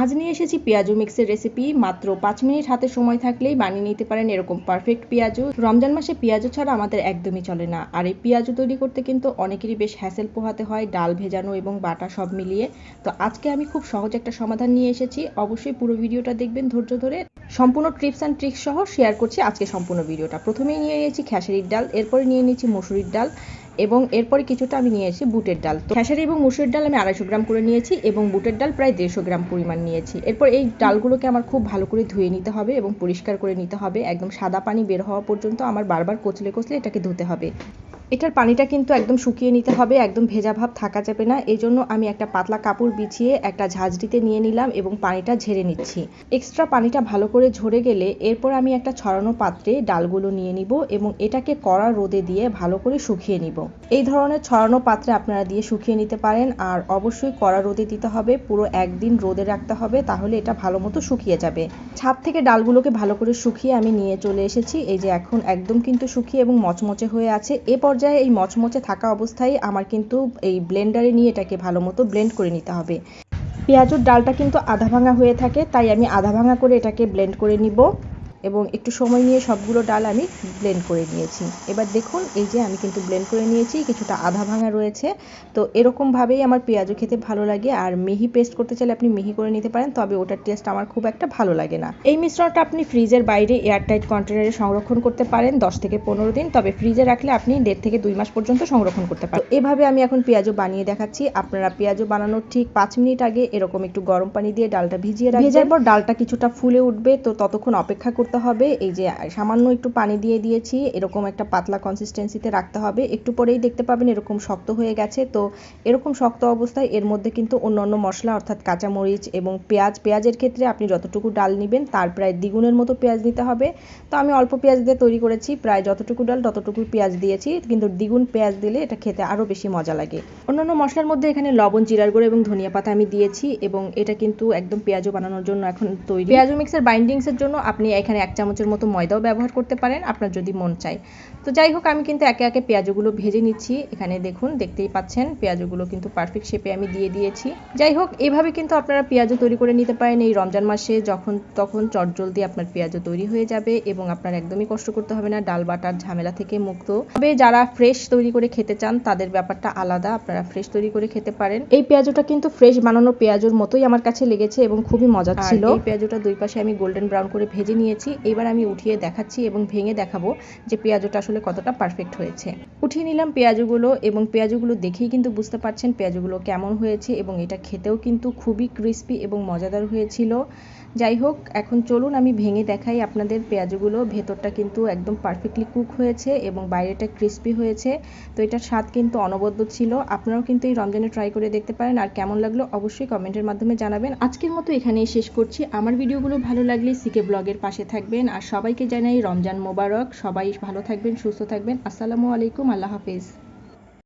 আজ নিয়ে এসেছি পেঁয়াজু মিক্সের রেসিপি মাত্র পাঁচ মিনিট হাতে সময় থাকলেই বানিয়ে নিতে পারেন এরকম পারফেক্ট পেঁয়াজু। রমজান মাসে পেঁয়াজু ছাড়া আমাদের একদমই চলে না। আর এই পেঁয়াজু তৈরি করতে কিন্তু অনেকেরই বেশ হ্যাসেল পোহাতে হয়, ডাল ভেজানো এবং বাটা সব মিলিয়ে। তো আজকে আমি খুব সহজ একটা সমাধান নিয়ে এসেছি। অবশ্যই পুরো ভিডিওটা দেখবেন ধৈর্য ধরে। সম্পূর্ণ ট্রিপস অ্যান্ড ট্রিক্স সহ শেয়ার করছি আজকে সম্পূর্ণ ভিডিওটা। প্রথমেই নিয়ে নিয়েছি খেসারির ডাল, এরপরে নিয়ে নিয়েছি মসুরির ডাল। এবং এরপরে কিছুটা আমি নিয়েছি বুটের ডাল। তো খেসারি এবং মুসুরির ডাল আমি আড়াইশো গ্রাম করে নিয়েছি এবং বুটের ডাল প্রায় দেড়শো গ্রাম পরিমাণ নিয়েছি। এরপর এই ডালগুলোকে আমার খুব ভালো করে ধুয়ে নিতে হবে এবং পরিষ্কার করে নিতে হবে। একদম সাদা পানি বের হওয়া পর্যন্ত আমার বারবার কচলে কচলে এটাকে ধুতে হবে। এটার পানিটা কিন্তু একদম শুকিয়ে নিতে হবে, একদম ভেজা ভাব থাকা যাবে না। এই জন্য আমি একটা পাতলা কাপড় বিছিয়ে একটা ঝাঁঝরিতে নিয়ে নিলাম এবং পানিটা ঝেড়ে নিচ্ছি। এক্সট্রা পানিটা ভালো করে ঝরে গেলে এরপর আমি একটা ছড়ানো পাত্রে ডালগুলো নিয়ে নিব এবং এটাকে কড়া রোদে দিয়ে ভালো করে শুকিয়ে নিব। এই ধরনের ছড়ানো পাত্রে আপনারা দিয়ে শুকিয়ে নিতে পারেন আর অবশ্যই কড়া রোদে দিতে হবে, পুরো একদিন রোদে রাখতে হবে, তাহলে এটা ভালো মতো শুকিয়ে যাবে। ছাদ থেকে ডালগুলোকে ভালো করে শুকিয়ে আমি নিয়ে চলে এসেছি, এই যে এখন একদম কিন্তু শুকিয়ে এবং মচমচে হয়ে আছে। এ পর্যায়ে এই মচমচে থাকা অবস্থায় আমার কিন্তু এই ব্লেন্ডারে নিয়ে এটাকে ভালো মতো ব্লেন্ড করে নিতে হবে। পেঁয়াজুর ডালটা কিন্তু আধা ভাঙা হয়ে থাকে, তাই আমি আধা ভাঙা করে এটাকে ব্লেন্ড করে নিব। এবং একটু সময় নিয়ে সবগুলো ডাল আমি ব্লেন্ড করে নিয়েছি। এবার দেখুন, এই যে আমি কিন্তু ব্লেন্ড করে নিয়েছি, কিছুটা আধা ভাঙা রয়েছে। তো এরকমভাবেই আমার পেঁয়াজও খেতে ভালো লাগে। আর মিহি পেস্ট করতে চাইলে আপনি মিহি করে নিতে পারেন, তবে ওটার টেস্ট আমার খুব একটা ভালো লাগে না। এই মিশ্রণটা আপনি ফ্রিজের বাইরে এয়ারটাইট কন্টেনারে সংরক্ষণ করতে পারেন দশ থেকে পনেরো দিন, তবে ফ্রিজে রাখলে আপনি দেড় থেকে দুই মাস পর্যন্ত সংরক্ষণ করতে পারেন। এভাবে আমি এখন পেঁয়াজও বানিয়ে দেখাচ্ছি। আপনারা পেঁয়াজও বানানোর ঠিক পাঁচ মিনিট আগে এরকম একটু গরম পানি দিয়ে ডালটা ভিজিয়ে রাখবেন। ভেজার পর ডালটা কিছুটা ফুলে উঠবে, তো ততক্ষণ অপেক্ষা করতে হবে। এই যে সামান্য একটু পানি দিয়ে দিয়েছি, এরকম একটা পাতলা কনসিস্টেন্সিতে রাখতে হবে। একটু পরেই দেখতে পাবেন এরকম শক্ত হয়ে গেছে। তো এরকম শক্ত অবস্থায় এর মধ্যে কিন্তু অন্যান্য মশলা অর্থাৎ কাঁচামরিচ এবং পেঁয়াজ, পেঁয়াজের ক্ষেত্রে আপনি যতটুকু ডাল নেবেন তার প্রায় দ্বিগুণের মতো পেঁয়াজ দিতে হবে। তো আমি অল্প পেঁয়াজ দিয়ে তৈরি করেছি, প্রায় যতটুকু ডাল ততটুকু পেঁয়াজ দিয়েছি। কিন্তু দ্বিগুণ পেঁয়াজ দিলে এটা খেতে আরও বেশি মজা লাগে। অন্যান্য মশলার মধ্যে এখানে লবণ, জিরার গুঁড়ো এবং ধনিয়া পাতা আমি দিয়েছি এবং এটা কিন্তু একদম পেঁয়াজও বানানোর জন্য এখন তৈরি। পেঁয়াজও মিক্সের বাইন্ডিংসের জন্য আপনি এখানে এক চামচের মতো ময়দাও ব্যবহার করতে পারেন আপনার যদি মন চায়। তো যাই হোক আমি কিন্তু একে একে পেঁয়াজগুলো ভেজে নিচ্ছি। এখানে দেখুন দেখতেই পাচ্ছেন পেঁয়াজগুলো কিন্তু পারফেক্ট শেপে আমি দিয়ে দিয়েছি। যাই হোক এভাবে কিন্তু আপনারা পেঁয়াজও তৈরি করে নিতে পারেন। এই রমজান মাসে যখন তখন চটজলদি আপনার পেঁয়াজও তৈরি হয়ে যাবে এবং আপনার একদমই কষ্ট করতে হবে না ডাল বাটার ঝামেলা থেকে মুক্ত। তবে যারা ফ্রেশ তৈরি করে খেতে চান তাদের ব্যাপারটা আলাদা আপনারা ফ্রেশ তৈরি করে খেতে পারেন। এই পেঁয়াজটা কিন্তু ফ্রেশ বানানো পেঁয়াজের মতোই আমার কাছে লেগেছে এবং খুবই মজা ছিল। এই পেঁয়াজটা দুই পাশে আমি গোল্ডেন ব্রাউন করে ভেজে নিয়েছি। এবার আমি উঠিয়ে দেখাচ্ছি এবং ভেঙে দেখাবো যে পেঁয়াজটা আসলে কতটা পারফেক্ট হয়েছে। উঠিয়ে নিলাম পেঁয়াজগুলো এবং পেঁয়াজগুলো দেখেই কিন্তু বুঝতে পারছেন পেঁয়াজগুলো কেমন হয়েছে এবং এটা খেতেও কিন্তু খুবই ক্রিস্পি এবং মজাদার হয়েছিল। যাই হোক, এখন চলুন আমি ভেঙে দেখাই আপনাদের পেঁয়াজগুলো। ভেতরটা কিন্তু একদম পারফেক্টলি কুক হয়েছে এবং বাইরেটা ক্রিস্পি হয়েছে। তো এটার স্বাদ কিন্তু অনবদ্য ছিল। আপনারাও কিন্তু এই রমজানে ট্রাই করে দেখতে পারেন আর কেমন লাগল অবশ্যই কমেন্টের মাধ্যমে জানাবেন। আজকের মতো এখানেই শেষ করছি। আমার ভিডিওগুলো ভালো লাগলে সিকে ব্লগের পাশে থাকবেন আর সবাইকে জানাই রমজান মোবারক। সবাই ভালো থাকবেন, সুস্থ থাকবেন। আসসালামু আলাইকুম, আল্লাহ হাফিজ।